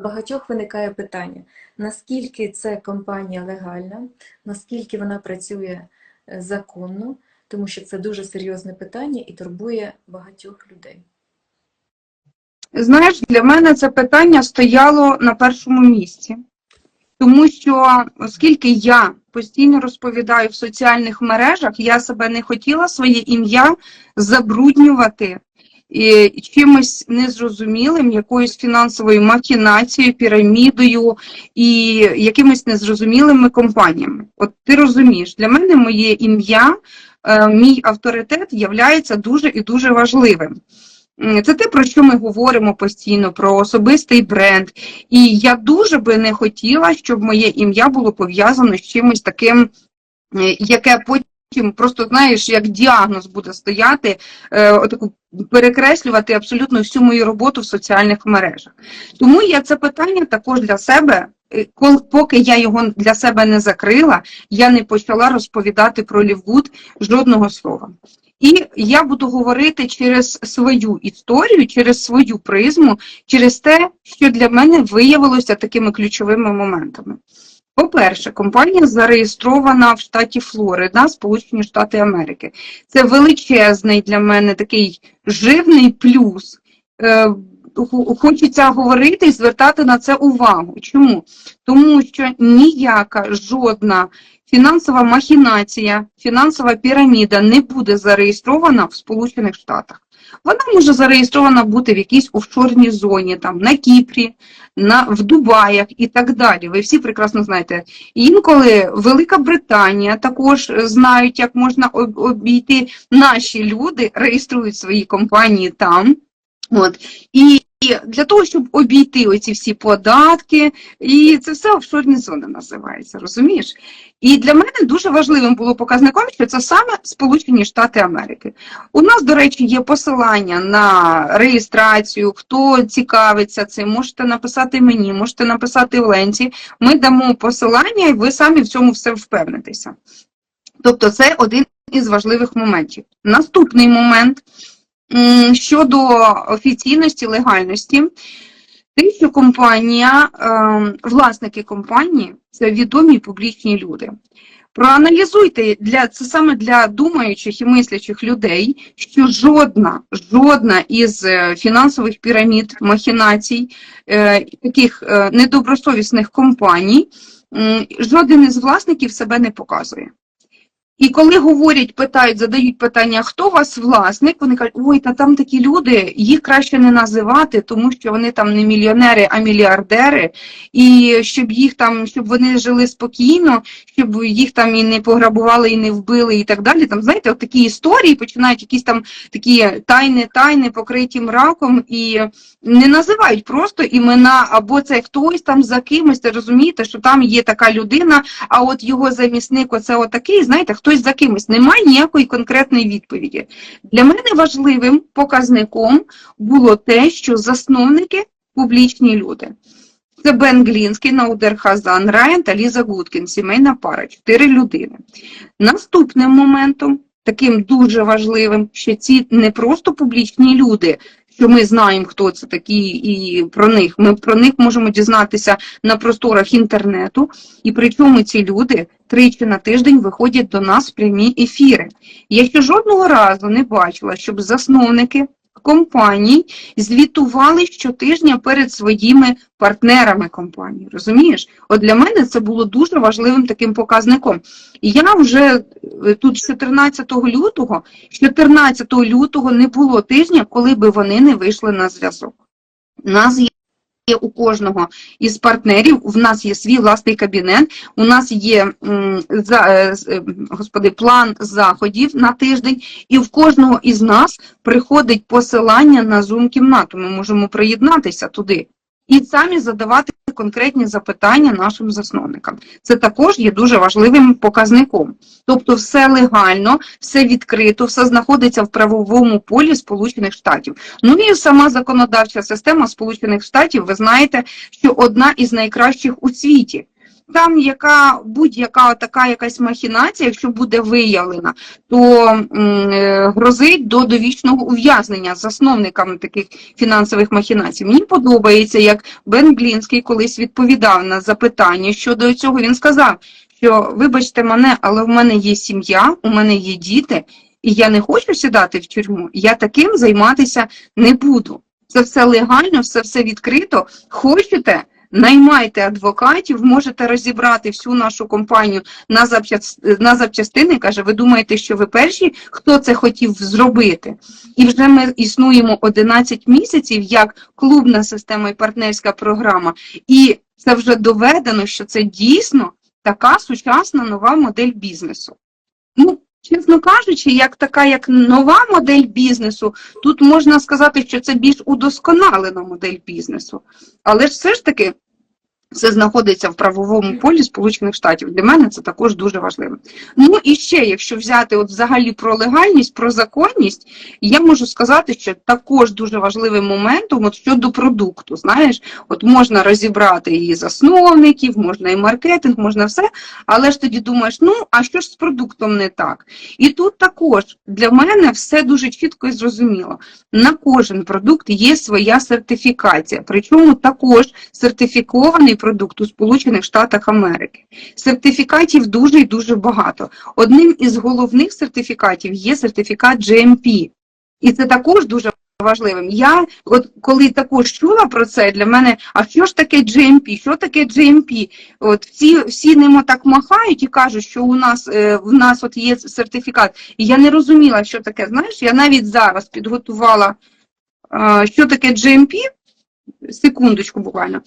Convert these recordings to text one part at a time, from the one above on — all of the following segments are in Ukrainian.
багатьох виникає питання, наскільки це компанія легальна, наскільки вона працює е, законно, тому що це дуже серйозне питання і турбує багатьох людей. Знаєш, для мене це питання стояло на першому місці. Тому що, оскільки я постійно розповідаю в соціальних мережах, я себе не хотіла своє ім'я забруднювати чимось незрозумілим, якоюсь фінансовою махінацією, пірамідою і якимись незрозумілими компаніями. От ти розумієш, для мене моє ім'я, е, мій авторитет являється дуже і дуже важливим. Це те, про що ми говоримо постійно, про особистий бренд. І я дуже би не хотіла, щоб моє ім'я було пов'язано з чимось таким, е, яке потім просто, знаєш, як діагноз буде стояти, е, отаку перекреслювати абсолютно всю мою роботу в соціальних мережах. Тому я це питання також для себе, е, поки я його для себе не закрила, я не почала розповідати про Лівгуд жодного слова. І я буду говорити через свою історію, через свою призму, через те, що для мене виявилося такими ключовими моментами. По-перше, компанія зареєстрована в штаті Флорида, Сполучені Штати Америки. Це величезний для мене такий живний плюс. Е, Хочеться говорити і звертати на це увагу. Чому? Тому що ніяка жодна фінансова махінація, фінансова піраміда не буде зареєстрована в Сполучених Штатах. Вона може зареєстрована бути в якійсь офшорній зоні, там на Кіпрі, на, в Дубаях і так далі. Ви всі прекрасно знаєте. Інколи Велика Британія також знають, як можна обійти. Наші люди реєструють свої компанії там. От. І і для того, щоб обійти оці всі податки, і це все офшорні зони називається, розумієш? І для мене дуже важливим було показником, що це саме Сполучені Штати Америки. У нас, до речі, є посилання на реєстрацію, хто цікавиться цим, можете написати мені, можете написати Оленці. Ми дамо посилання, і ви самі в цьому все впевнитеся. Тобто, це один із важливих моментів. Наступний момент щодо офіційності, легальності. Те, що компанія, ем, власники компанії це відомі публічні люди. Проаналізуйте для це саме для думаючих і мислячих людей, що жодна, жодна із е, фінансових пірамід, махінацій, е, таких е, недобросовісних компаній, жоден із власників себе не показує. І коли говорять, питають, задають питання, хто вас власник, вони кажуть, ой, та там такі люди, їх краще не називати, тому що вони там не мільйонери, а мільярдери, і щоб їх там, щоб вони жили спокійно, щоб їх там і не пограбували, і не вбили, і так далі. Там, знаєте, от такі історії починають якісь там такі тайни, тайни, покриті мраком, і не називають просто імена, або це хтось там за кимось, розумієте, що там є така людина, а от його замісник, оце отакий, знаєте, хтось за кимось. Немає ніякої конкретної відповіді. Для мене важливим показником було те, що засновники публічні люди. Це Бен Глінський, Наудер Хазан, Райан та Ліза Гудкін, сімейна пара, чотири людини. Наступним моментом, таким дуже важливим, що ці не просто публічні люди, що ми знаємо, хто це такі, і про них. Ми про них можемо дізнатися на просторах інтернету. І причому ці люди тричі на тиждень виходять до нас в прямі ефіри. Я ще жодного разу не бачила, щоб засновники компаній звітували щотижня перед своїми партнерами компанії. Розумієш? От для мене це було дуже важливим таким показником. Я вже е, тут 14 лютого, 14 лютого не було тижня, коли би вони не вийшли на зв'язок. У нас є у кожного із партнерів, У нас є свій власний кабінет, у нас є е, е, господи, план заходів на тиждень, і в кожного із нас приходить посилання на Zoom-кімнату. Ми можемо приєднатися туди і самі задавати конкретні запитання нашим засновникам. Це також є дуже важливим показником. Тобто все легально, все відкрито, все знаходиться в правовому полі Сполучених Штатів. Ну і сама законодавча система Сполучених Штатів, ви знаєте, що одна із найкращих у світі. Там яка будь-яка така якась махінація, якщо буде виявлена, то е, грозить до довічного ув'язнення засновниками таких фінансових махінацій. Мені подобається, як Бен Глінський колись відповідав на запитання щодо цього. Він сказав, що вибачте мене, але в мене є сім'я, у мене є діти, і я не хочу сідати в тюрму. Я таким займатися не буду. Це все легально, все все відкрито. Хочете? Наймайте адвокатів, можете розібрати всю нашу компанію на, на запчастини. Каже, ви думаєте, що ви перші, хто це хотів зробити? І вже ми існуємо 11 місяців як клубна система і партнерська програма. І це вже доведено, що це дійсно така сучасна нова модель бізнесу. Ну, чесно кажучи, як така як нова модель бізнесу, тут можна сказати, що це більш удосконалена модель бізнесу. Але ж все ж таки це знаходиться в правовому полі Сполучених Штатів. Для мене це також дуже важливо. Ну і ще, якщо взяти от взагалі про легальність, про законність, я можу сказати, що також дуже важливим моментом от щодо продукту. Знаєш, от можна розібрати і засновників, можна і маркетинг, можна все, але ж тоді думаєш, ну а що ж з продуктом не так? І тут також для мене все дуже чітко і зрозуміло. На кожен продукт є своя сертифікація, причому також сертифікований продукт у Сполучених Штатах Америки. Сертифікатів дуже і дуже багато. Одним із головних сертифікатів є сертифікат GMP. І це також дуже важливим. Я от коли також чула про це, для мене, а що ж таке GMP? Що таке GMP? От всі, всі ним так махають і кажуть, що у нас е, в нас от є сертифікат. І я не розуміла, що таке. Знаєш, я навіть зараз підготувала, що таке GMP, секундочку буквально.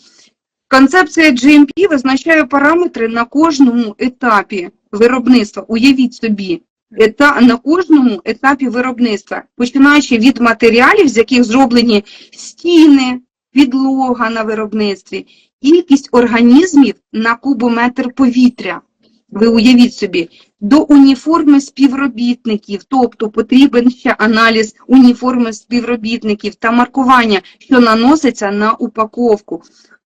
Концепція GMP визначає параметри на кожному етапі виробництва. Уявіть собі, ета, на кожному етапі виробництва, починаючи від матеріалів, з яких зроблені стіни, підлога на виробництві, кількість організмів на кубометр повітря. Ви уявіть собі, до уніформи співробітників, тобто потрібен ще аналіз уніформи співробітників та маркування, що наноситься на упаковку.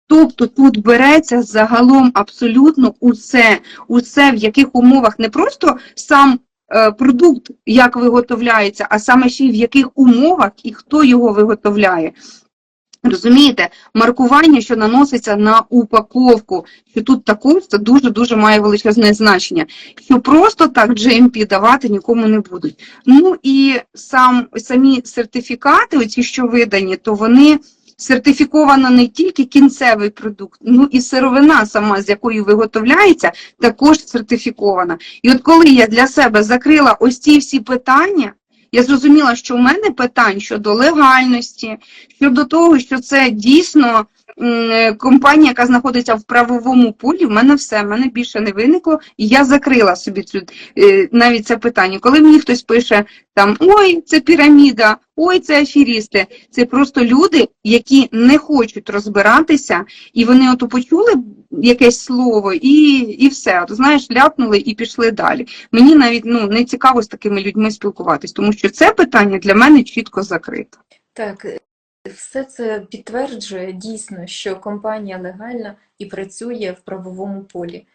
Тобто тут береться загалом абсолютно усе, усе в яких умовах не просто сам е, продукт, як виготовляється, а саме ще й в яких умовах і хто його виготовляє. Розумієте, маркування, що наноситься на упаковку, що тут також це дуже-дуже має величезне значення. Що просто так GMP давати нікому не будуть. Ну і сам, самі сертифікати, оці, що видані, то вони сертифіковано не тільки кінцевий продукт, ну і сировина сама, з якою виготовляється, також сертифікована. І от коли я для себе закрила ось ці всі питання, я зрозуміла, що в мене питань щодо легальності, щодо того, що це дійсно компанія, яка знаходиться в правовому полі, в мене все, в мене більше не виникло, і я закрила собі цю е, навіть це питання. Коли мені хтось пише там ой, це піраміда, ой, це аферісти, це просто люди, які не хочуть розбиратися, і вони ото почули якесь слово, і, і все. От, знаєш, ляпнули і пішли далі. Мені навіть ну не цікаво з такими людьми спілкуватись, тому що це питання для мене чітко закрите. Так, е, все це підтверджує дійсно, що компанія легальна і працює в правовому полі.